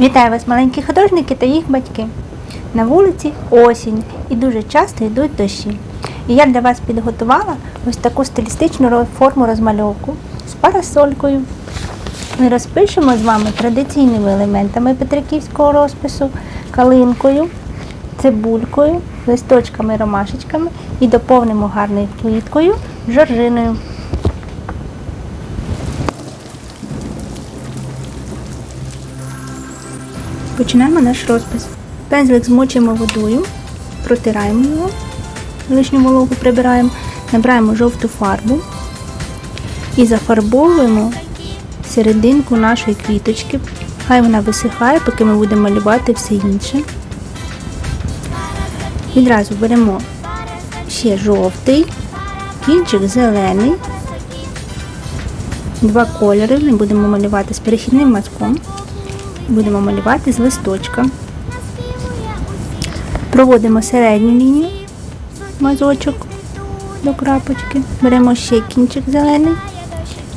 Вітаю вас, маленькі художники та їх батьки. На вулиці осінь і дуже часто йдуть дощі. І я для вас підготувала ось таку стилістичну форму розмальовку з парасолькою. Ми розпишемо з вами традиційними елементами петриківського розпису, калинкою, цибулькою, листочками, ромашечками і доповнимо гарною квіткою, жоржиною. Починаємо наш розпис. Пензлик змочуємо водою, протираємо його, лишню вологу прибираємо, набираємо жовту фарбу і зафарбовуємо серединку нашої квіточки. Хай вона висихає, поки ми будемо малювати все інше. Відразу беремо ще жовтий, кінчик зелений, два кольори. Ми будемо малювати з перехідним мазком. Будемо малювати з листочка. Проводимо середню лінію, мазочок до крапочки. Беремо ще кінчик зелений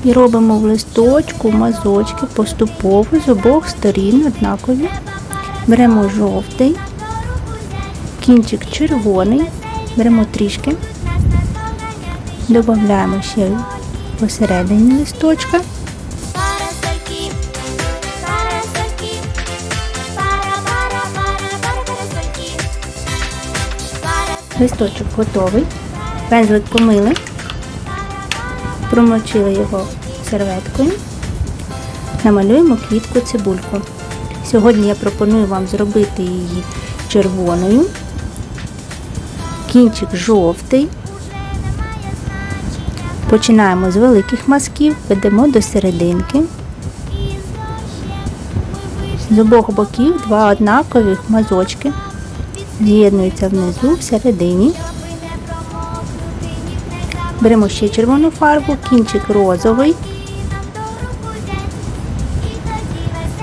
і робимо в листочку мазочки поступово з обох сторін однакові. Беремо жовтий, кінчик червоний, беремо трішки, додаємо ще посередині листочка. Листочок готовий. Пензлик помили, промочили його серветкою. Намалюємо квітку цибульку. Сьогодні я пропоную вам зробити її червоною, кінчик жовтий. Починаємо з великих мазків, ведемо до серединки. З обох боків два однакових мазочки з'єднуються внизу всередині. Беремо ще червону фарбу, кінчик розовий.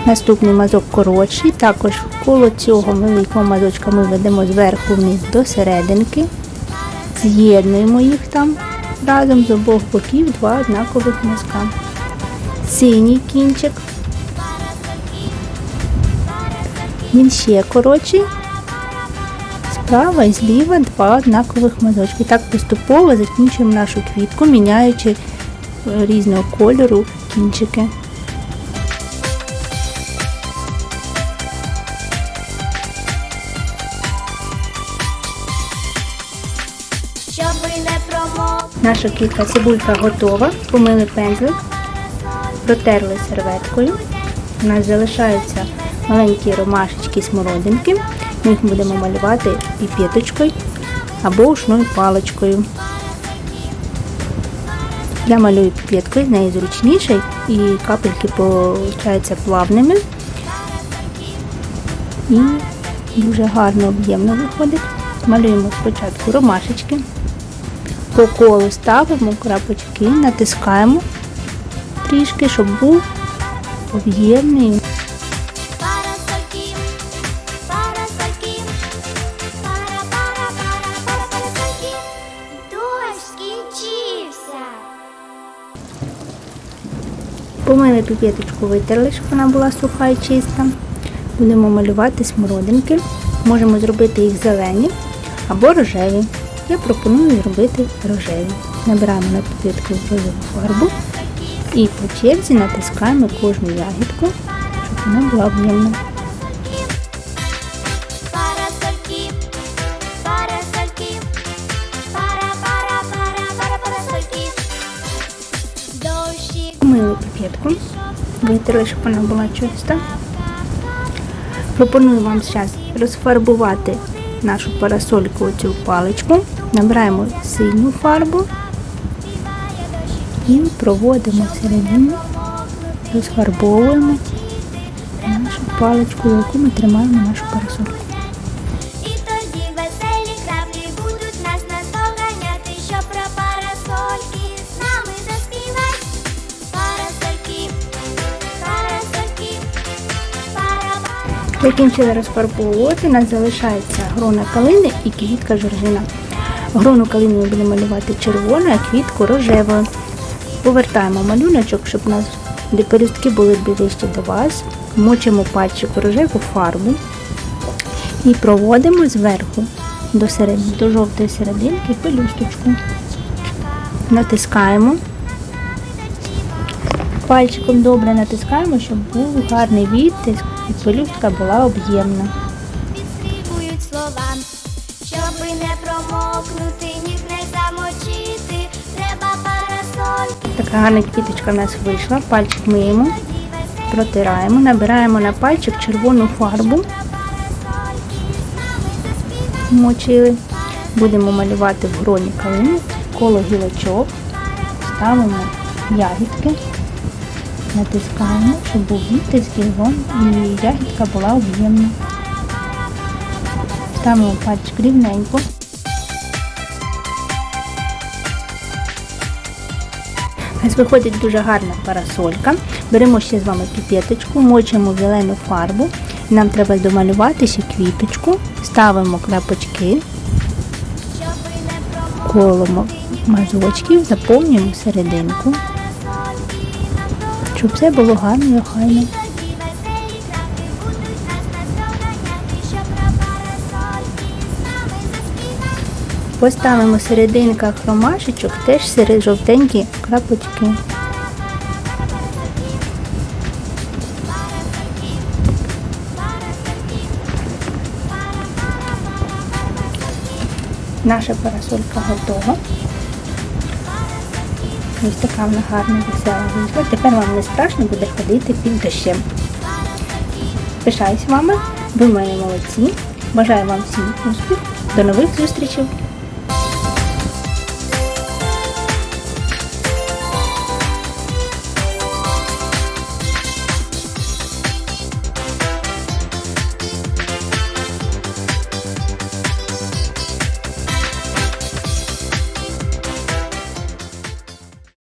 Наступний мазок коротший. Також коло цього великого мазочка ми ведемо зверху вниз до серединки. З'єднуємо їх там разом з обох боків два однакових мазка. Синій кінчик. Він ще коротший. Справа і зліва два однакових мазочки. Так поступово закінчуємо нашу квітку, міняючи е, різного кольору кінчики. Наша квітка цибулька готова. Помили пензлик, протерли серветкою. У нас залишаються маленькі ромашечки смородинки. Ми їх будемо малювати піпеточкою або ушною паличкою. Я малюю піпеткою, з неї зручніше і капельки получаються плавними. І дуже гарно об'ємно виходить. Малюємо спочатку ромашечки. По колу ставимо крапочки, натискаємо трішки, щоб був об'ємний. Помили піпеточку, витерли, щоб вона була суха і чиста. Будемо малювати смородинки. Можемо зробити їх зелені або рожеві. Я пропоную зробити рожеві. Набираємо на піпетку розову фарбу і по черзі натискаємо кожну ягідку, щоб вона була об'ємна. Піпетку, витерли, щоб вона була чиста. Пропоную вам зараз розфарбувати нашу парасольку цю паличку. Набираємо синю фарбу і проводимо всередину, розфарбовуємо нашу паличку, яку ми тримаємо нашу парасольку. Закінчили розфарбовувати, у нас залишається грона калини і квітка жоржина. Грону калини ми будемо малювати червоною, а квітку рожевою. Повертаємо малюночок, щоб у нас пелюстки були ближче до вас, мочимо пальчик рожеву фарбу і проводимо зверху до, серед... до жовтої серединки пелюсточку. Натискаємо. Пальчиком добре натискаємо, щоб був гарний відтиск і пелюстка була об'ємна. Підстрибують слова, щоби не промокнути, ніг не замочити, треба парасольки, Така гарна квіточка в нас вийшла. Пальчик миємо, протираємо, набираємо на пальчик червону фарбу. Мочили. Будемо малювати в гроні калини, коло гілочок, ставимо ягідки, натискаємо, щоб був і вон- і ягідка була об'ємна. Ставимо пальчик рівненько. У виходить дуже гарна парасолька. Беремо ще з вами піпеточку, мочимо в зелену фарбу. Нам треба домалювати ще квіточку, ставимо крапочки, Щоби не коло м- мазочків, заповнюємо серединку, щоб все було гарно і охайно. Поставимо серединках ромашечок теж серед жовтенькі крапочки. Наша парасолька готова. Ось така вона гарна весела вийшла. Тепер вам не страшно буде ходити під дощем. Пишаюсь вами, ви в мене молодці. Бажаю вам всім успіх. До нових зустрічей!